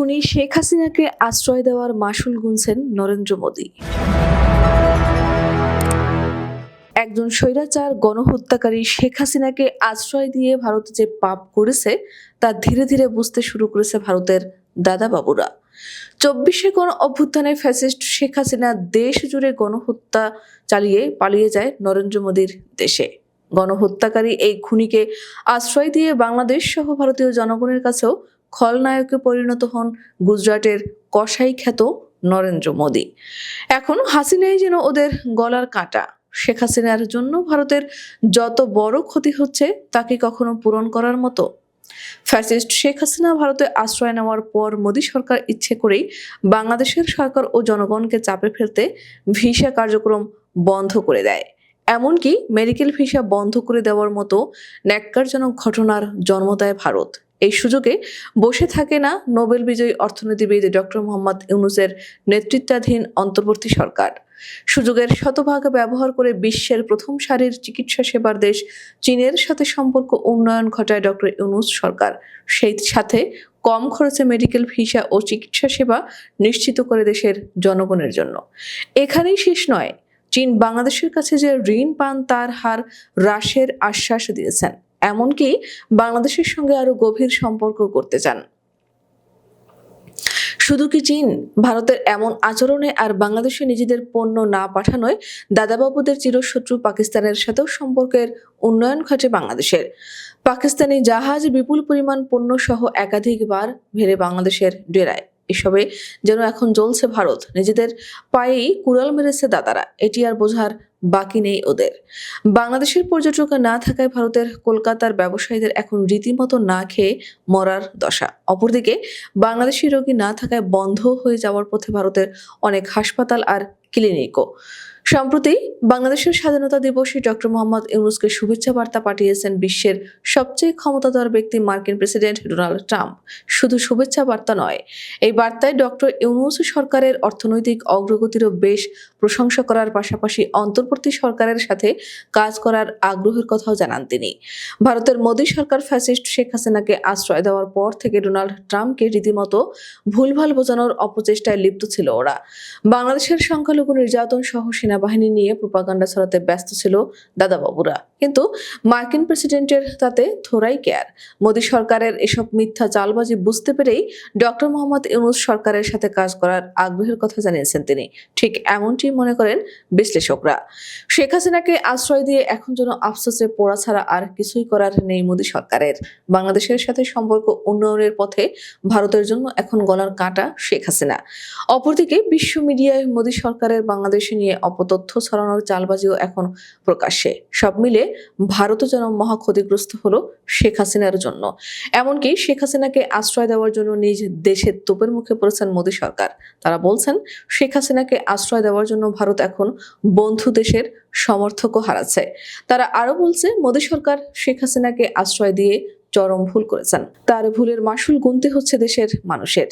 খুনি শেখ হাসিনাকে আশ্রয় দেওয়ার মাসুল গুনছেন নরেন্দ্র মোদী। একজন স্বৈরাচার, গণহত্যাকারী শেখ হাসিনাকে আশ্রয় দিয়ে ভারত যে পাপ করেছে, তা ধীরে ধীরে বুঝতে শুরু করেছে ভারতের দাদা বাবুরা চব্বিশে গণ অভ্যুত্থানে ফ্যাসিস্ট শেখ হাসিনা দেশ জুড়ে গণহত্যা চালিয়ে পালিয়ে যায় নরেন্দ্র মোদীর দেশে। গণহত্যাকারী এই খুনিকে আশ্রয় দিয়ে বাংলাদেশ সহ ভারতীয় জনগণের কাছেও খলনায়কে পরিণত হন গুজরাটের কসাই খ্যাত নরেন্দ্র মোদী। এখন হাসিনাই যেন ওদের গলার কাঁটা। শেখ হাসিনার জন্য ভারতের যত বড় ক্ষতি হচ্ছে, তাকে কখনো পূরণ করার মতো। ফ্যাসিস্ট শেখ হাসিনা ভারতে আশ্রয় নেওয়ার পর মোদী সরকার ইচ্ছে করেই বাংলাদেশের সরকার ও জনগণকে চাপে ফেলতে ভিসা কার্যক্রম বন্ধ করে দেয়। এমনকি মেডিকেল ভিসা বন্ধ করে দেওয়ার মতো ন্যাক্কারজনক ঘটনার জন্ম দেয় ভারত। এই সুযোগে বসে থাকে না নোবেল বিজয়ী অর্থনীতিবিদ ডক্টর মোহাম্মদ ইউনুসের নেতৃত্বাধীন অন্তর্বর্তী সরকার। সুযোগের শতভাগ ব্যবহার করে বিশ্বের প্রথম সারির চিকিৎসা সেবার দেশ চীনের সাথে সম্পর্ক উন্নয়ন ঘটায় ডক্টর ইউনুস সরকার। সেই সাথে কম খরচে মেডিকেল, ভিসা ও চিকিৎসা সেবা নিশ্চিত করে দেশের জনগণের জন্য। এখানেই শেষ নয়, চীন বাংলাদেশের কাছে যে ঋণ পান তার হার হ্রাসের আশ্বাস দিয়েছেন। এমনকি বাংলাদেশের সঙ্গে আরও গভীর সম্পর্ক করতে চান। শুধু কি চীন? ভারতের এমন আচরণে আর বাংলাদেশে নিজেদের পণ্য না পাঠানোয় দাদাবাবুদের চিরশত্রু পাকিস্তানের সাথেও সম্পর্কের উন্নয়ন ঘটে বাংলাদেশের। পাকিস্তানি জাহাজ বিপুল পরিমাণ পণ্য সহ একাধিকবার ভেড়ে বাংলাদেশের ডেরায়। এসবে যেন এখন জ্বলছে ভারত। নিজেদের পায়েই কুড়াল মেরেছে দাদারা। এটি আর বোঝার বাকি নেই ওদের। বাংলাদেশের পর্যটক না থাকায় ভারতের কলকাতার ব্যবসায়ীদের এখন রীতিমতো না খেয়ে মরার দশা। অপরদিকে, বাংলাদেশি রোগী না থাকায় বন্ধ হয়ে যাওয়ার পথে ভারতের অনেক হাসপাতাল আর ক্লিনিকও। সম্প্রতি বাংলাদেশের স্বাধীনতা দিবসে ডক্টর মোহাম্মদ ইউনুসকে শুভেচ্ছা বার্তা পাঠিয়েছেন বিশ্বের সবচেয়ে ক্ষমতাধর ব্যক্তি মার্কিন প্রেসিডেন্ট ডোনাল্ড ট্রাম্প। শুধু শুভেচ্ছা বার্তা নয়, এই বার্তায় ডক্টর ইউনুস সরকারের অর্থনৈতিক অগ্রগতিরও বেশ প্রশংসা করার পাশাপাশি অন্তর্বর্তী সরকারের সাথে কাজ করার আগ্রহের কথাও জানান তিনি। ভারতের মোদী সরকার ফ্যাসিস্ট শেখ হাসিনাকে আশ্রয় দেওয়ার পর থেকে ডোনাল্ড ট্রাম্পকে রীতিমতো ভুলভাল বোঝানোর অপচেষ্টায় লিপ্ত ছিল ওরা। বাংলাদেশের সংখ্যালঘু নির্যাতন সহ সেনাবাহিনী নিয়ে প্রোপাগান্ডা ছড়াতে ব্যস্ত ছিল দাদাবাবুরা। কিন্তু মার্কিন প্রেসিডেন্টের তাতে থোড়াই কেয়ার। মোদী সরকারের এসব মিথ্যা চালবাজি বুঝতে পেরেই ডক্টর মোহাম্মদ ইউনুস সরকারের সাথে কাজ করার আগ্রহের কথা জানিয়েছেন তিনি। ঠিক এমনটি মনে করেন বিশ্লেষকরা। শেখ হাসিনাকে আশ্রয় দিয়ে এখন যেন আফসোসে পড়া ছাড়া আর কিছুই করার নেই মোদী সরকারের। বাংলাদেশের সাথে সম্পর্ক উন্নয়নের পথে ভারতের জন্য এখন গলার কাঁটা শেখ হাসিনা। অপরদিকে বিশ্ব মিডিয়ায় মোদী সরকারের বাংলাদেশে নিয়ে অপতথ্য ছড়ানোর চালবাজিও এখন প্রকাশ্যে। সব মিলে ভারতও যেন মহা ক্ষতিগ্রস্ত হলো শেখ হাসিনার জন্য। এমনকি শেখ হাসিনাকে আশ্রয় দেওয়ার জন্য নিজ দেশের তোপের মুখে পড়েছেন মোদী সরকার। তারা বলছেন, শেখ হাসিনাকে আশ্রয় দেওয়ার জন্য ভারত এখন বন্ধু দেশের সমর্থকও হারাচ্ছে। তারা আরও বলছে, মোদী সরকার শেখ হাসিনাকে আশ্রয় দিয়ে চরম ভুল করেছেন। তার ভুলের মাসুল গুনতে হচ্ছে দেশের মানুষের।